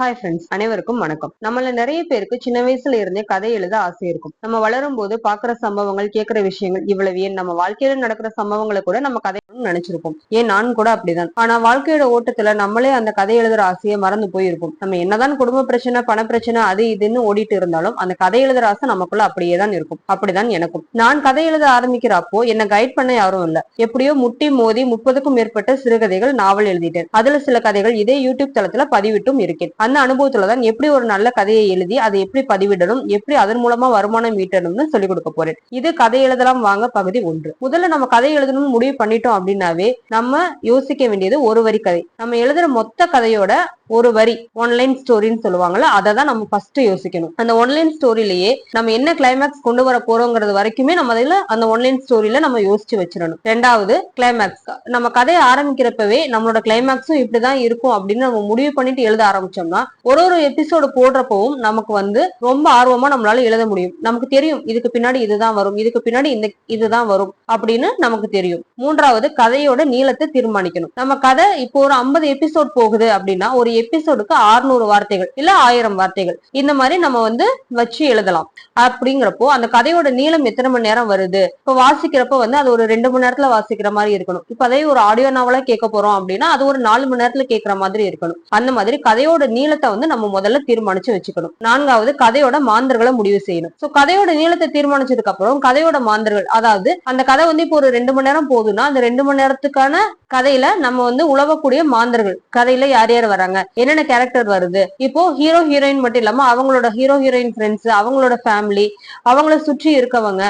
Hi friends அனைவருக்கும் வணக்கம். நம்மள நிறைய பேருக்கு சின்ன வயசுல இருந்தே கதை எழுத ஆசை இருக்கும். நம்ம வளரும் போது பாக்குற சம்பவங்கள் கேட்கிற விஷயங்கள் இவ்வளவு ஏன் நம்ம வாழ்க்கையில நடக்கிற சம்பவங்களை கூட நம்ம கதை நினைச்சிருப்போம். ஏன் நான் கூட அப்படிதான். ஆனா வாழ்க்கையோட ஓட்டத்துல நம்மளே அந்த கதை எழுதுற ஆசையை மறந்து போயிருக்கும் நம்ம என்னதான் குடும்ப பிரச்சனை பண பிரச்சனை அது இதுன்னு ஓடிட்டு இருந்தாலும் அந்த கதை எழுதுற ஆசை நமக்குள்ள அப்படியே தான் இருக்கும். அப்படிதான் எனக்கும். நான் கதை எழுத ஆரம்பிக்கிறப்போ என்ன கைட் பண்ண யாரும் இல்ல. எப்படியோ முட்டி மோதி முப்பதுக்கும் மேற்பட்ட சிறுகதைகள் நாவல் எழுதிட்டேன். அதுல சில கதைகள் இதே யூடியூப் தளத்துல பதிவிட்டும் இருக்கேன். அந்த அனுபவத்துலதான் எப்படி ஒரு நல்ல கதையை எழுதி அதை எப்படி பதிவிடணும் எப்படி அதன் மூலமா வருமானம் ஈட்டணும்னு சொல்லிக் கொடுக்க போறேன். இது கதை எழுதலாம் வாங்க பகுதி ஒன்று. முதல்ல நம்ம கதை எழுதணும்னு முடிவு பண்ணிட்டோம் அப்படின்னாவே நம்ம யோசிக்க வேண்டியது ஒரு வரி கதை. நம்ம எழுதுற மொத்த கதையோட ஒரு வரி ஒன்லைன் ஸ்டோரின்னு சொல்லுவாங்கல்ல அதை தான் நம்ம ஃபர்ஸ்ட் யோசிக்கணும். அந்த ஒன்லைன் ஸ்டோரியிலேயே நம்ம என்ன கிளைமேக்ஸ் கொண்டு வர போறோங்கிறது வரைக்குமே நம்ம அதில் அந்த ஒன்லைன் ஸ்டோரியில நம்ம யோசிச்சு வச்சிடணும். ரெண்டாவது கிளைமேக்ஸ் நம்ம கதையை ஆரம்பிக்கிறப்பவே நம்மளோட கிளைமேக்ஸும் இப்படிதான் இருக்கும் அப்படின்னு நம்ம முடிவு பண்ணிட்டு எழுத ஆரம்பிச்சோம் ஆரம்பிச்சோம்னா ஒரு ஒரு எபிசோடு போடுறப்பவும் நமக்கு வந்து ரொம்ப ஆர்வமா நம்மளால எழுத முடியும். நமக்கு தெரியும் இதுக்கு பின்னாடி இதுதான் வரும் இதுக்கு பின்னாடி இந்த இதுதான் வரும் அப்படின்னு நமக்கு தெரியும். மூன்றாவது கதையோட நீளத்தை தீர்மானிக்கணும். நம்ம கதை இப்போ ஒரு ஐம்பது எபிசோட் போகுது அப்படின்னா ஒரு எபிசோடுக்கு ஆறுநூறு வார்த்தைகள் இல்ல ஆயிரம் வார்த்தைகள். இந்த மாதிரி நம்ம வந்து வச்சு எழுதலாம். அப்படிங்கிறப்போ அந்த கதையோட நீளம் எத்தனை மணி நேரம் வருது? இப்போ வாசிக்கிறப்ப வந்து அது ஒரு ரெண்டு மணி நேரத்துல வாசிக்கிற மாதிரி இருக்கணும். இப்போ அதே ஒரு ஆடியோ நாவலா கேட்க போறோம் அப்படின்னா அது ஒரு நாலு மணி நேரத்துல கேட்கிற மாதிரி இருக்கணும். அந்த மாதிரி கதையோட நீளத்தை வந்து நம்ம முதல்ல தீர்மானிச்சு வச்சுக்கணும். நான்காவது கதையோட மாந்தர்களை முடிவு செய்யணும். சோ கதையோட நீளத்தை தீர்மானிச்சதுக்கு அப்புறம் கதையோட மாந்தர்கள் அதாவது அந்த கதை வந்து இப்போ ஒரு ரெண்டு மணி நேரம் போகுதுன்னா அந்த ரெண்டு மணி நேரத்துக்கான கதையில நம்ம வந்து உழவக்கூடிய மாந்தர்கள் கதையில யார் யார் வராங்க என்னென்ன கேரக்டர் வருது இப்போ ஹீரோ ஹீரோயின் மட்டும் இல்லாம அவங்களோட ஹீரோ ஹீரோயின் ஃப்ரெண்ட்ஸ் அவங்களோட ஃபேமிலி அவங்கள சுற்றி இருக்கவங்க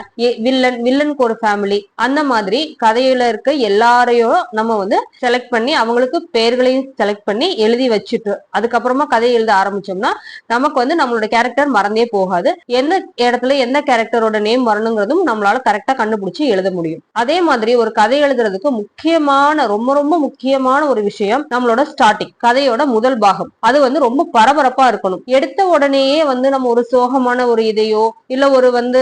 வில்லன் வில்லனுக்கு ஒரு ஃபேமிலி அந்த மாதிரி கதையில இருக்க எல்லாரையும் நம்ம வந்து செலக்ட் பண்ணி அவங்களுக்கு பெயர்களையும் செலக்ட் பண்ணி எழுதி வச்சுட்டு அதுக்கப்புறமா கதை எழுத ஆரம்பிச்சோம்னா நமக்கு வந்து நம்மளோட கேரக்டர் மறந்தே போகாது. எந்த இடத்துல எந்த கேரக்டரோட நேம் வரணுங்கிறதும் நம்மளால கரெக்டா கண்டுபிடிச்சு எழுத முடியும். அதே மாதிரி ஒரு கதை எழுதுறதுக்கு முக்கியமான ரொம்ப ரொம்ப முக்கியமான ஒரு விஷயம் நம்மளோட ஸ்டார்டிங் கதையோட முதல் பாகம். அது வந்து ரொம்ப பரபரப்பா இருக்கணும். எடுத்த உடனேயே வந்து நம்ம ஒரு சோகமான ஒரு இதையோ இல்ல ஒரு வந்து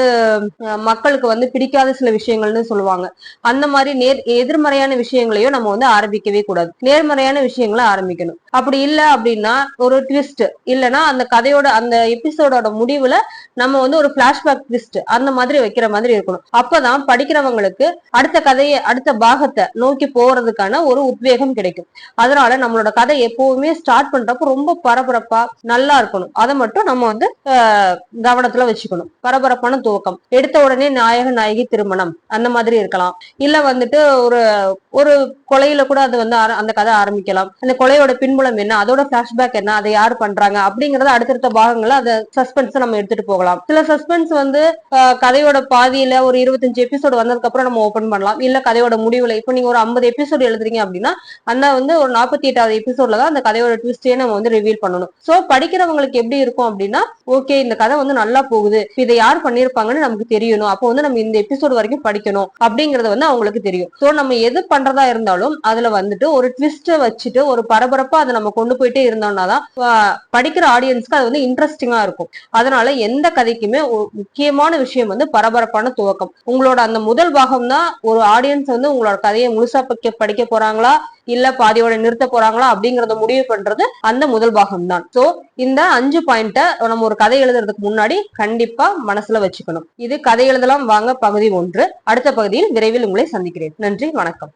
மக்களுக்கு வந்து பிடிக்காத சில விஷயங்கள்னு சொல்லுவாங்க. அந்த மாதிரி நேர் எதிர்மறையான விஷயங்களையும் நம்ம வந்து ஆரம்பிக்கவே கூடாது. நேர்மறையான விஷயங்களை ஆரம்பிக்கணும். அப்படி இல்ல அப்படின்னா ஒரு ட்விஸ்ட் இல்லைன்னா அந்த கதையோட அந்த எபிசோடோட முடிவுல நம்ம வந்து ஒரு பிளாஷ்பேக் ட்விஸ்ட் அந்த மாதிரி வைக்கிற மாதிரி இருக்கணும். அப்பதான் படிக்கிறவங்களுக்கு அடுத்த கதையை அடுத்த பாகத்தை நோக்கி போறதுக்கான ஒரு உத்வேகம் கிடைக்கும். அதனால நம்மளோட கதை எப்பவுமே ஸ்டார்ட் பண்றப்ப ரொம்ப பரபரப்பா நல்லா இருக்கணும். அதை மட்டும் நம்ம வந்து கவனத்துல வச்சுக்கணும். பரபரப்பான துவக்கம். எடுத்த உடனே நாயக நாயகி திருமணம். அந்த மாதிரி இருக்கலாம். இல்ல வந்துட்டு ஒரு ஒரு கொலையில கூட அது வந்து அந்த கதை ஆரம்பிக்கலாம். அந்த கொலையோட பின்புலம் என்ன? அதோட பிளாஷ்பேக் என்ன? அதை யார் பண்றாங்க அப்படிங்கறத அடுத்தடுத்த பாகங்களை அதை சஸ்பென்ஸ் நம்ம எடுத்துட்டு போகலாம். சில சஸ்பென்ஸ் வந்து கதையோட பாதியில ஒரு இருபத்தஞ்சு எபிசோடு வந்ததுக்கு அப்புறம் நம்ம ஓபன் பண்ணலாம். இல்ல கதையோட முடிவுல இப்போ நீங்க ஒரு ஐம்பது எபிசோடு எழுதுறீங்க அப்படின்னா அந்த வந்து ஒரு நாற்பத்தி எட்டாவது எபிசோட்ல தான் அந்த கதையோட ட்விஸ்டே நம்ம வந்து ரிவீல் பண்ணணும். சோ படிக்கிறவங்களுக்கு எப்படி இருக்கும் அப்படின்னா ஓகே இந்த கதை வந்து நல்லா போகுது. இதை யார் பண்ணிருப்பாங்கன்னு நமக்கு தெரியணும். அப்போ வந்து நம்ம இந்த எபிசோடு வரைக்கும் படிக்கணும் அப்படிங்கறது வந்து அவங்களுக்கு தெரியும். சோ நம்ம எது பண்றதா இருந்தாலும் அதுல வந்துட்டு ஒரு ட்விஸ்ட வச்சுட்டு ஒரு பரபரப்பா அதை நம்ம கொண்டு போயிட்டே இருந்தோம்னா தான் படிக்கிற ஆடியன்ஸ்க்கு அது வந்து இன்ட்ரெஸ்டிங்கா இருக்கும். அதனால எந்த கதைக்குமே முக்கியமான விஷயம் வந்து பரபரப்பான துவக்கம். உங்களோட அந்த முதல் பாகம் தான் ஒரு ஆடியன்ஸ் வந்து உங்களோட கதையை முழுசா படிக்க போறாங்களா? இல்ல பாதியோட நிறுத்த போறாங்களா? அப்படிங்கறத முடிவு பண்றது அந்த முதல் பாகம் தான் சோ இந்த அஞ்சு பாயிண்ட நம்ம ஒரு கதை எழுதுறதுக்கு முன்னாடி கண்டிப்பா மனசுல வச்சுக்கணும். இது கதை எழுதலாம் வாங்க பகுதி ஒன்று. அடுத்த பகுதியில் விரைவில் உங்களை சந்திக்கிறேன். நன்றி வணக்கம்.